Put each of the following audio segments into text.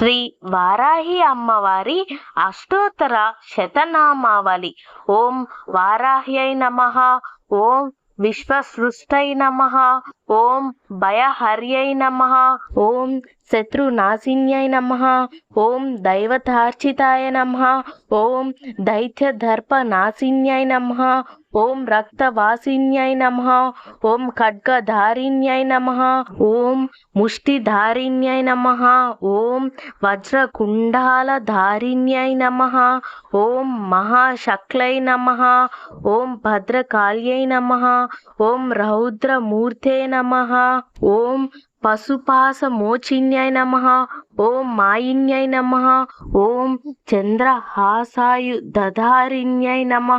శ్రీ వారాహి అమ్మవారి అష్టోత్తర శతనామావళి. ఓం వారాహ్యై నమ. ఓం విశ్వసృష్టై నమ. ఓం భయహర్యై నమ. ఓం శత్రునాశిన్యై నమ. ఓం దైవతార్చితాయ నమ. ఓం దైత్యదర్పనాశిన్యై నమ. ఓం రక్తవాసిన్యై నమ. ఓం ఖడ్గధారిణ్యై నమ. ఓం ముష్టిధారిణ్యై నమ. ఓం వజ్రకుండాలధారిణ్యై నమ. ఓం మహాశక్లై నమ. ఓం భద్రకాళ్యై నమ. ఓం రౌద్రమూర్తే నమ. ఓం పశుపాస మోచిన్యై నమ ఓం మాయిన్యై నమ ఓం చంద్రహాసాయు దధారిణ్యై నమ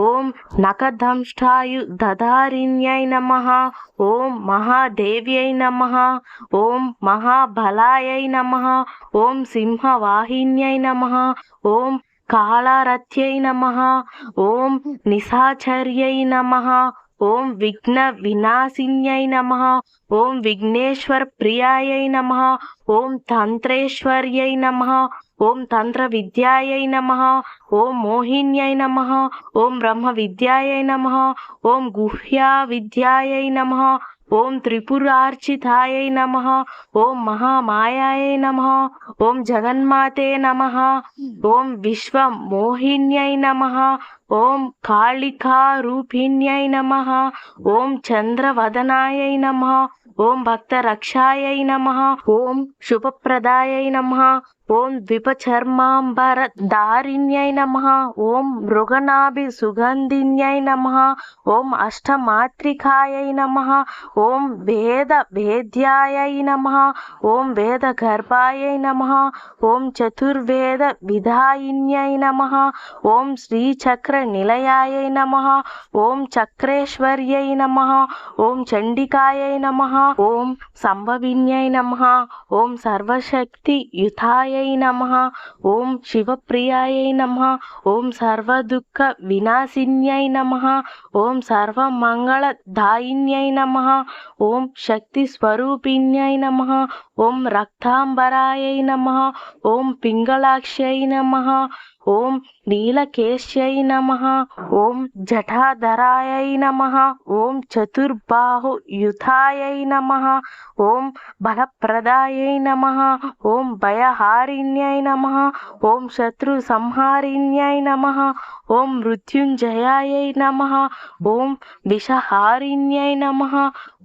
ఓం నకదంష్టాయు దధారిణ్యై నమ ఓం మహాదేవ్యై నమ ఓం మహాబలాయై నమ ఓం సింహవాహిన్యై నమ ఓం కాళారథ్యై నమ ఓం నిశాచర్యై నమ ఓం విఘ్న వినాశిన్యై నమ. ఓం విఘ్నేశ్వర ప్రియాయై నమ. ఓం తంత్రేశ్వర్యై నమ. ఓం తంత్ర విద్యాయై నమ. ఓం మోహిన్యై నమ. ఓం బ్రహ్మ విద్యాయై నమ. ఓం గుహ్యా విద్యాయై నమ. ఓం త్రిపురార్చితాయ నమ ఓం మహామాయాయ నమ ఓం జగన్మాతే నమ ఓం విశ్వమోహిన్యై నమ ఓం కాళికారూపిణ్యై నమ ఓం చంద్రవదనాయ నమ ఓం భక్తరక్షాయ నమ ఓం శుభప్రదాయ నమ ఓం ద్విపచర్మాంబర దారిణ్యై నమ ఓం మృగనాభి సుగంధిన్యై నమ ఓం అష్టమాత్రికాయై నమ ఓం వేద వేద్యాయై నమ ఓం వేద గర్భాయై నమ ఓం చతుర్వేద విధాయిన్యై నమ ఓం శ్రీచక్ర నిలయాయై నమ ఓం చక్రేశ్వర్యై నమ ఓం చండికాయై నమ ఓం సంభవిన్యై నమ ఓం సర్వశక్తి శివాయ నమ. ఓం శివప్రియాయ నమ. ఓం సర్వదుఃఖ వినాశిన్యై నమ. ఓం సర్వమంగళదాయిన్యై నమ. ఓం శక్తి స్వరూపిణ్యై నమ. ఓం రక్తాంబరాయ నమ. ఓం పింగళాక్ష్యై నమ. ఓం నీలకేశ్యై నమ ఓం జఠాధరాయై నమ ఓం చతుర్బాహుయుతాయై నమ ఓం బలప్రదాయై నమ ఓం భయహారిణ్యై నమ ఓం శత్రు సంహారిణ్యై నమ ఓం మృత్యుంజయాయై నమ ఓం విషహారిణ్యై నమ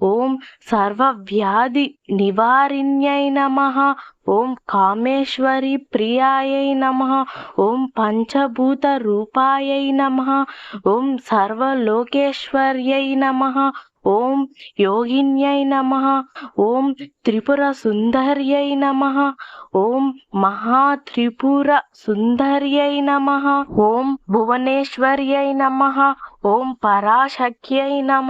ఓం సర్వవ్యాధి నివారిణ్యై నమ ఓం కామేశ్వరి ప్రియాయై నమ. ఓం పంచభూత రూపాయై నమ. ఓం సర్వలోకేశ్వర్యై నమ. ఓం యోగిన్యై నమ. ఓం త్రిపుర సుందర్యై నమ. ఓం మహాత్రిపుర సుందర్యై నమ. ఓం భువనేశ్వర్యై నమ. ఓం పరాశక్యై నమ.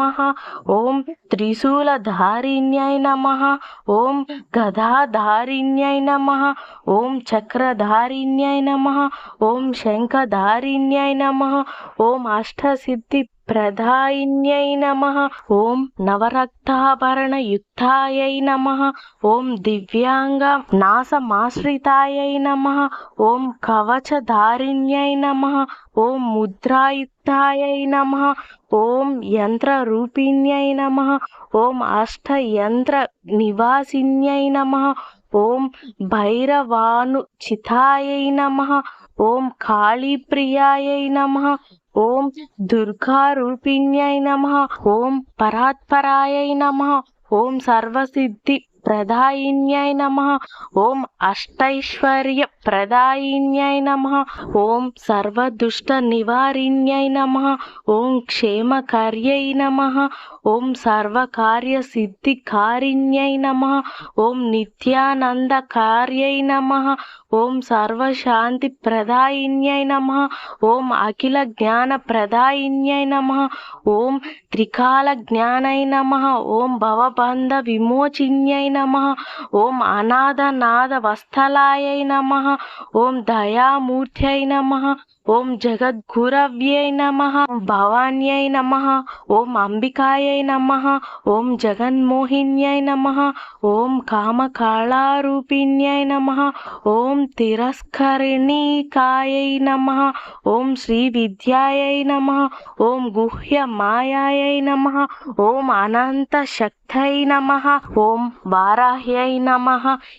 ఓం త్రిశూలధారిణ్యై నమ. ఓం గదాధారిణ్యై నమ. ఓం చక్రధారిణ్యై నమ. ఓం శంఖధారిణ్యై నమ. ఓం అష్టసిద్ధి ప్రధాయిన్యై నమ. ఓం నవరక్తాభరణయుక్తాయై నమ. ఓం దివ్యాంగ నాసమాశ్రితాయై నమ. ఓం కవచధారిణ్యై నమ. ఓం ముద్రాయుక్తాయై నమ. ఓం యంత్రరూపిణ్యై నమ. ఓం అష్టయంత్ర నివాసిన్యై నమ. ఓం భైరవానుచితాయై నమ. ఓం కాళీప్రియాయై నమ. ఓం దుర్గారూపిణ్యై నమ ఓం పరాత్పరాయై నమ ఓం సర్వసిద్ధి ప్రదాయిన్యై నమ ఓం అష్టైశ్వర్య ప్రదాయిన్యై నమ ఓం సర్వదుష్ట నివారిణ్యై నమ ఓం క్షేమకర్యై నమ ఓం సర్వకార్య సిద్ధికారిణ్యై నమ ఓం నిత్యానందకార్యై నమ ఓం సర్వశాంతి ప్రదాయిన్యై నమ ఓం అఖిల జ్ఞాన ప్రదాయిన్యై నమ ఓం త్రికాల జ్ఞానై నమ ఓం భవబంధ విమోచిన్యై నమ. ఓం అనాథ నాద వస్థలాయై నమ. ఓం దయామూర్త్యై నమ. ఓం జగద్గురవ్యై నమ భవాన్యై నమ ఓం అంబికాయై నమ ఓం జగన్మోహిన్యై నమ ఓం కామకాళారూపిణ్యై నమ ఓం తిరస్కరిణీకాయై నమ ఓం శ్రీ విద్యాయై నమ ఓం గుహ్య మాయాయై నమ ఓం అనంత శక్తై నమ ఓం వారాహ్యై నమ.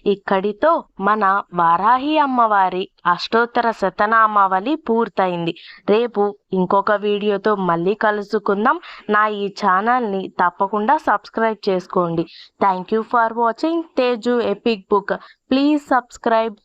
ఇక్కడితో మన వారాహి అమ్మవారి అష్టోత్తర శతనామావళి పూర్తయింది. రేపు ఇంకొక వీడియోతో మళ్ళీ కలుసుకుందాం. నా ఈ ఛానల్ని తప్పకుండా సబ్స్క్రైబ్ చేసుకోండి. Thank you for watching. Teju epic book. Please subscribe.